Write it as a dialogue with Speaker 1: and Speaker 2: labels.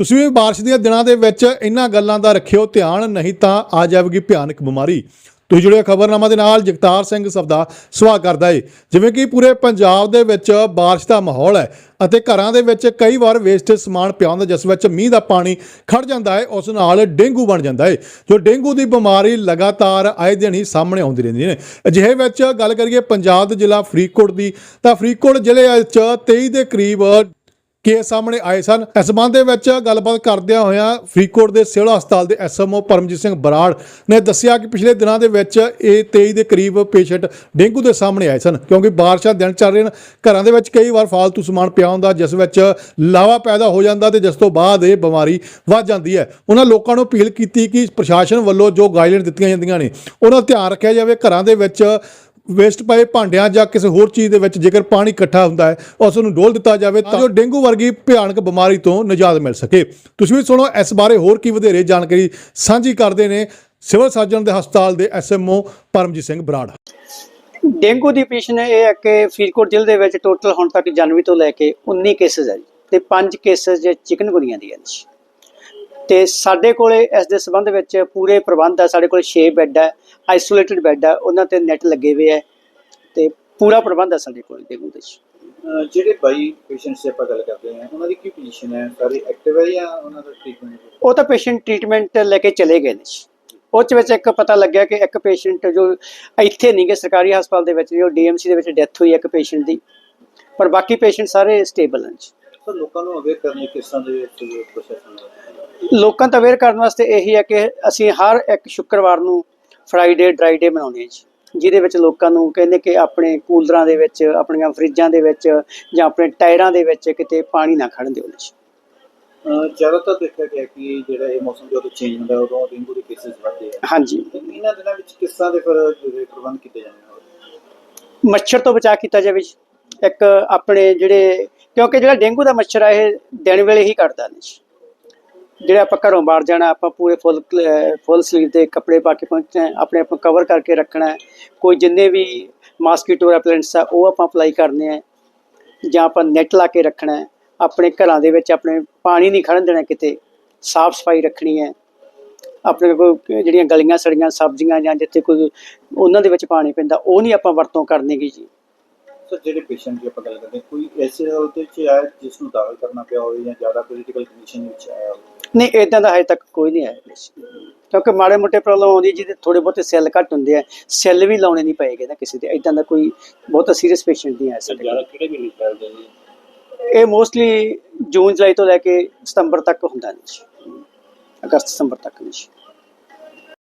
Speaker 1: ਤੁਸੀਂ ਵੀ ਬਾਰਿਸ਼ ਦੀਆਂ ਦਿਨਾਂ ਦੇ ਵਿੱਚ ਇਹਨਾਂ ਗੱਲਾਂ ਦਾ ਰੱਖਿਓ ਧਿਆਨ, ਨਹੀਂ ਤਾਂ ਆ ਜਾਵੇਗੀ ਭਿਆਨਕ ਬਿਮਾਰੀ। ਤੁਸੀਂ ਜੁੜੇ ਖਬਰਨਾਮਾ ਦੇ ਨਾਲ, ਜਗਤਾਰ ਸਿੰਘ ਸਬਦਾ ਸਵਾਗਤ ਕਰਦਾ ਏ। ਜਿਵੇਂ ਕਿ ਪੂਰੇ ਪੰਜਾਬ ਦੇ ਵਿੱਚ ਬਾਰਿਸ਼ ਦਾ ਮਾਹੌਲ ਹੈ ਅਤੇ ਘਰਾਂ ਦੇ ਵਿੱਚ ਕਈ ਵਾਰ ਵੇਸਟੇਜ ਸਮਾਨ ਪਿਆ ਹੁੰਦਾ ਜਿਸ ਵਿੱਚ ਮੀਂਹ ਦਾ ਪਾਣੀ ਖੜ ਜਾਂਦਾ ਹੈ ਉਸ ਨਾਲ ਡੇਂਗੂ ਬਣ ਜਾਂਦਾ ਹੈ ਜੋ ਡੇਂਗੂ ਦੀ ਬਿਮਾਰੀ ਲਗਾਤਾਰ ਆਏ ਦਿਨ ਹੀ ਸਾਹਮਣੇ ਆਉਂਦੀ ਰਹਿੰਦੀ ਨੇ। ਅਜਿਹੇ ਵਿੱਚ ਗੱਲ ਕਰੀਏ ਪੰਜਾਬ ਦੇ ਜ਼ਿਲ੍ਹਾ ਫਰੀਦਕੋਟ ਦੀ, ਤਾਂ ਫਰੀਦਕੋਟ ਜ਼ਿਲ੍ਹੇ ਵਿੱਚ 23 ਦੇ ਕਰੀਬ ਕੇਸ ਸਾਹਮਣੇ ਆਏ ਸਨ। ਇਸ ਸੰਬੰਧ ਦੇ ਵਿੱਚ ਗੱਲਬਾਤ ਕਰਦਿਆਂ ਹੋਇਆਂ ਫਰੀਦਕੋਟ ਦੇ ਸਿਵਲ ਹਸਪਤਾਲ ਦੇ ਐਸਐਮਓ ਪਰਮਜੀਤ ਸਿੰਘ ਬਰਾੜ ਨੇ ਦੱਸਿਆ ਕਿ ਪਿਛਲੇ ਦਿਨਾਂ ਦੇ ਵਿੱਚ ਇਹ 23 ਦੇ ਕਰੀਬ ਪੇਸ਼ੈਂਟ ਡੇਂਗੂ ਦੇ ਸਾਹਮਣੇ ਆਏ ਸਨ, ਕਿਉਂਕਿ ਬਾਰਿਸ਼ਾਂ ਦਿਨ ਚੱਲ ਰਹੇ ਹਨ ਘਰਾਂ ਦੇ ਵਿੱਚ ਕਈ ਵਾਰ ਫਾਲਤੂ ਸਮਾਨ ਪਿਆ ਹੁੰਦਾ, ਜਿਸ ਵਿੱਚ ਲਾਵਾ ਪੈਦਾ ਹੋ ਜਾਂਦਾ ਤੇ ਜਿਸ ਤੋਂ ਬਾਅਦ ਇਹ ਬਿਮਾਰੀ ਵੱਧ ਜਾਂਦੀ ਹੈ। ਉਹਨਾਂ ਲੋਕਾਂ ਨੂੰ ਅਪੀਲ ਕੀਤੀ ਕਿ ਪ੍ਰਸ਼ਾਸਨ ਵੱਲੋਂ ਜੋ ਗਾਈਡਲਾਈਨ ਦਿੱਤੀਆਂ ਜਾਂਦੀਆਂ ਨੇ, ਉਹਨਾਂ ਦਾ ਧਿਆਨ ਰੱਖਿਆ ਜਾਵੇ। ਘਰਾਂ ਦੇ ਵਿੱਚ ਵੇਸਟ ਪਏ ਭਾਂਡਿਆਂ ਜਾਂ ਕਿਸੇ ਹੋਰ ਚੀਜ਼ ਦੇ ਵਿੱਚ ਜੇਕਰ ਪਾਣੀ ਇਕੱਠਾ ਹੁੰਦਾ ਹੈ ਉਸ ਨੂੰ ਡੋਲ ਦਿੱਤਾ ਜਾਵੇ ਤਾਂ ਜੋ ਡੇਂਗੂ ਵਰਗੀ ਭਿਆਨਕ ਬਿਮਾਰੀ ਤੋਂ ਨਿਜਾਤ ਮਿਲ ਸਕੇ। ਤੁਸੀਂ ਵੀ ਸੁਣੋ ਇਸ ਬਾਰੇ ਹੋਰ ਕੀ ਵਧੇਰੇ ਜਾਣਕਾਰੀ ਸਾਂਝੀ ਕਰਦੇ ਨੇ ਸਿਵਲ ਸਰਜਨ ਦੇ ਹਸਪਤਾਲ ਦੇ ਐਸਐਮਓ ਪਰਮਜੀਤ ਸਿੰਘ ਬਰਾੜ।
Speaker 2: ਡੇਂਗੂ ਦੀ ਪੇਸ਼ੈਂਟ ਇਹ ਹੈ ਕਿ ਫਰੀਦਕੋਟ ਜ਼ਿਲ੍ਹੇ ਦੇ ਵਿੱਚ ਟੋਟਲ ਹੁਣ ਤੱਕ ਜਨਵਰੀ ਤੋਂ ਲੈ ਕੇ 19 ਕੇਸਸ ਹੈ ਤੇ 5 ਕੇਸਸ ਜੇ ਚਿਕਨਗੁਨੀਆ ਦੀ ਜੀ। ਤੇ ਸਾਡੇ ਕੋਲੇ ਇਸ ਦੇ ਸੰਬੰਧ ਵਿੱਚ ਪੂਰੇ ਪ੍ਰਬੰਧ ਹੈ ਸਾਡੇ ਕੋਲੇ 6 ਬੈੱਡ ਹੈ ਆਈਸੋਲੇਟਡ ਬੈੱਡ ਹੈ ਉਹਨਾਂ ਤੇ ਨੈਟ ਲੱਗੇ ਹੋਏ ਹੈ ਤੇ ਪੂਰਾ ਪ੍ਰਬੰਧ ਹੈ ਸਾਡੇ ਕੋਲ ਡੇਂਗੂ ਦੇ
Speaker 3: ਜਿਹੜੇ ਬਾਈ ਪੇਸ਼ੈਂਟਸ ਦੀ ਆਪਾਂ ਗੱਲ ਕਰਦੇ ਹਾਂ ਉਹਨਾਂ ਦੀ ਕੀ ਪੋਜੀਸ਼ਨ ਹੈ? ਸਾਰੇ ਐਕਟਿਵ ਹੈ ਜਾਂ ਉਹਨਾਂ ਦਾ ਟ੍ਰੀਟਮੈਂਟ
Speaker 2: ਉਹ ਤਾਂ ਪੇਸ਼ੈਂਟ ਟ੍ਰੀਟਮੈਂਟ ਲੈ ਕੇ ਚਲੇ ਗਏ ਨੇ। ਉਹ 'ਚ ਵਿੱਚ ਇੱਕ ਪਤਾ ਲੱਗਿਆ ਕਿ ਇੱਕ ਪੇਸ਼ੈਂਟ ਜੋ ਇੱਥੇ ਨਹੀਂ ਗੇ ਸਰਕਾਰੀ ਹਸਪਤਾਲ ਦੇ ਵਿੱਚ ਜੋ ਡੀਐਮਸੀ ਦੇ ਵਿੱਚ ਡੈਥ ਹੋਈ ਹੈ ਇੱਕ ਪੇਸ਼ੈਂਟ ਦੀ ਪਰ ਬਾਕੀ ਪੇਸ਼ੈਂਟ ਸਾਰੇ ਸਟੇਬਲ ਹਨ ਜੀ।
Speaker 3: ਸੋ ਲੋਕਾਂ ਨੂੰ ਅਵੇਅਰ ਕਰਨ ਕਿਸ ਤਰ੍ਹਾਂ ਦੇ ਪ੍ਰੋਸੈਸ
Speaker 2: ਲੋਕਾਂ ਤੋਂ ਅਵੇਅਰ ਕਰਨ ਵਾਸਤੇ ਇਹੀ ਹੈ ਕਿ ਅਸੀਂ ਹਰ ਇੱਕ ਸ਼ੁੱਕਰਵਾਰ ਨੂੰ ਫਰਾਈਡੇ ਡਰਾਈ ਡੇ ਮਨਾਉਂਦੇ ਹਾਂ ਜੀ ਜਿਹਦੇ ਵਿੱਚ ਲੋਕਾਂ ਨੂੰ ਕਹਿੰਦੇ ਕਿ ਆਪਣੇ ਕੂਲਰਾਂ ਦੇ ਵਿੱਚ ਆਪਣੀਆਂ ਫਰਿੱਜਾਂ ਦੇ ਵਿੱਚ ਜਾਂ ਆਪਣੇ ਟਾਇਰਾਂ ਦੇ ਵਿੱਚ ਕਿਤੇ ਪਾਣੀ ਨਾ ਖੜਨ ਦਿਓ ਜੀ।
Speaker 3: ਜ਼ਿਆਦਾਤਰ ਦੇਖਿਆ ਗਿਆ ਕਿ ਜਿਹੜਾ ਇਹ ਮੌਸਮ ਜਦੋਂ ਚੇਂਜ ਹੁੰਦਾ ਹੈ, ਉਦੋਂ ਡੇਂਗੂ ਦੇ ਕੇਸਿਸ ਵੱਧਦੇ ਆ।
Speaker 2: ਹਾਂਜੀ।
Speaker 3: ਇਹਨਾਂ ਦਿਨਾਂ ਵਿੱਚ ਕਿਸ ਤਰ੍ਹਾਂ ਦੇ ਫਿਰ ਜਿਹੜੇ ਪ੍ਰਬੰਧ ਕੀਤੇ ਜਾਂਦੇ
Speaker 2: ਮੱਛਰ ਤੋਂ ਬਚਾ ਕੀਤਾ ਜਾਵੇ ਇੱਕ ਆਪਣੇ ਜਿਹੜੇ ਕਿਉਂਕਿ ਜਿਹੜਾ ਡੇਂਗੂ ਦਾ ਮੱਛਰ ਆ ਇਹ ਦਿਨ ਵੇਲੇ ਹੀ ਕੱਟਦਾ ਨੇ ਜੀ। ਜਿਹੜਾ ਆਪਾਂ ਘਰੋਂ ਬਾਹਰ ਜਾਣਾ ਆਪਾਂ ਪੂਰੇ ਫੁੱਲ ਫੁੱਲ ਸਲੀਵ ਦੇ ਕੱਪੜੇ ਪਾ ਕੇ ਪਹੁੰਚਣਾ ਹੈ, ਆਪਣੇ ਆਪ ਨੂੰ ਕਵਰ ਕਰਕੇ ਰੱਖਣਾ ਹੈ। ਕੋਈ ਜਿੰਨੇ ਵੀ ਮਾਸਕੀਟੋ ਰੈਪਲੈਂਟਸ ਆ ਉਹ ਆਪਾਂ ਅਪਲਾਈ ਕਰਨੇ ਆ ਜਾਂ ਆਪਾਂ ਨੈਟ ਲਾ ਕੇ ਰੱਖਣਾ ਹੈ। ਆਪਣੇ ਘਰਾਂ ਦੇ ਵਿੱਚ ਆਪਣੇ ਪਾਣੀ ਨਹੀਂ ਖੜਨ ਦੇਣਾ ਕਿਤੇ ਸਾਫ਼ ਸਫ਼ਾਈ ਰੱਖਣੀ ਹੈ ਆਪਣੇ ਕੋਲ ਜਿਹੜੀਆਂ ਗਲੀਆਂ ਸੜੀਆਂ ਸਬਜ਼ੀਆਂ ਜਾਂ ਜਿੱਥੇ ਕੋਈ ਉਹਨਾਂ ਦੇ ਵਿੱਚ ਪਾਣੀ ਪੈਂਦਾ ਉਹ ਨਹੀਂ ਆਪਾਂ ਵਰਤੋਂ ਕਰਨੀ ਗੀ ਜੀ
Speaker 3: ਸੋ ਜਿਹੜੇ ਪੇਸ਼ੈਂਟ ਦੀ ਆਪਾਂ ਗੱਲ ਕਰਦੇ ਕੋਈ ਐਸੇ ਹਾਲਤ ਵਿੱਚ ਆਇਆ ਜਿਸ ਨੂੰ ਦਾਖਲ ਕਰਨਾ ਪਿਆ ਹੋਵੇ ਜਾਂ ਜ਼ਿਆਦਾ ਕ੍ਰਿਟੀਕਲ ਕੰਡੀਸ਼ਨ ਵਿੱਚ ਆਇਆ ਹੋਵੇ
Speaker 2: ਨਹੀਂ ਇਦਾਂ ਦਾ ਹਜੇ ਤੱਕ ਕੋਈ ਨਹੀਂ ਆਇਆ ਕਿਉਂਕਿ ਮਾੜੇ ਮੋਟੇ ਪ੍ਰੋਬਲਮ ਆਉਂਦੀ ਜਿਹਦੇ ਥੋੜੇ ਬਹੁਤੇ ਸੈੱਲ ਘੱਟ ਹੁੰਦੇ ਆ ਸੈੱਲ ਵੀ ਲਾਉਣੇ ਨਹੀਂ ਪਏਗੇ ਨਾ ਕਿਸੇ ਦੇ। ਇਦਾਂ ਦਾ ਕੋਈ ਬਹੁਤਾ ਸੀਰੀਅਸ ਪੇਸ਼ੈਂਟ ਨਹੀਂ ਆਇਆ ਸਾਡੇ ਕੋਲ।
Speaker 3: ਕਿਹੜੇ ਮਹੀਨੇ ਚੱਲਦੇ ਜੀ
Speaker 2: ਇਹ ਮੋਸਟਲੀ ਜੂਨ ਜੁਲਾਈ ਤੋਂ ਲੈ ਕੇ ਸਤੰਬਰ ਤੱਕ ਹੁੰਦਾ ਨਹੀਂ ਅਗਸਤ ਸਤੰਬਰ ਤੱਕ ਨਹੀਂ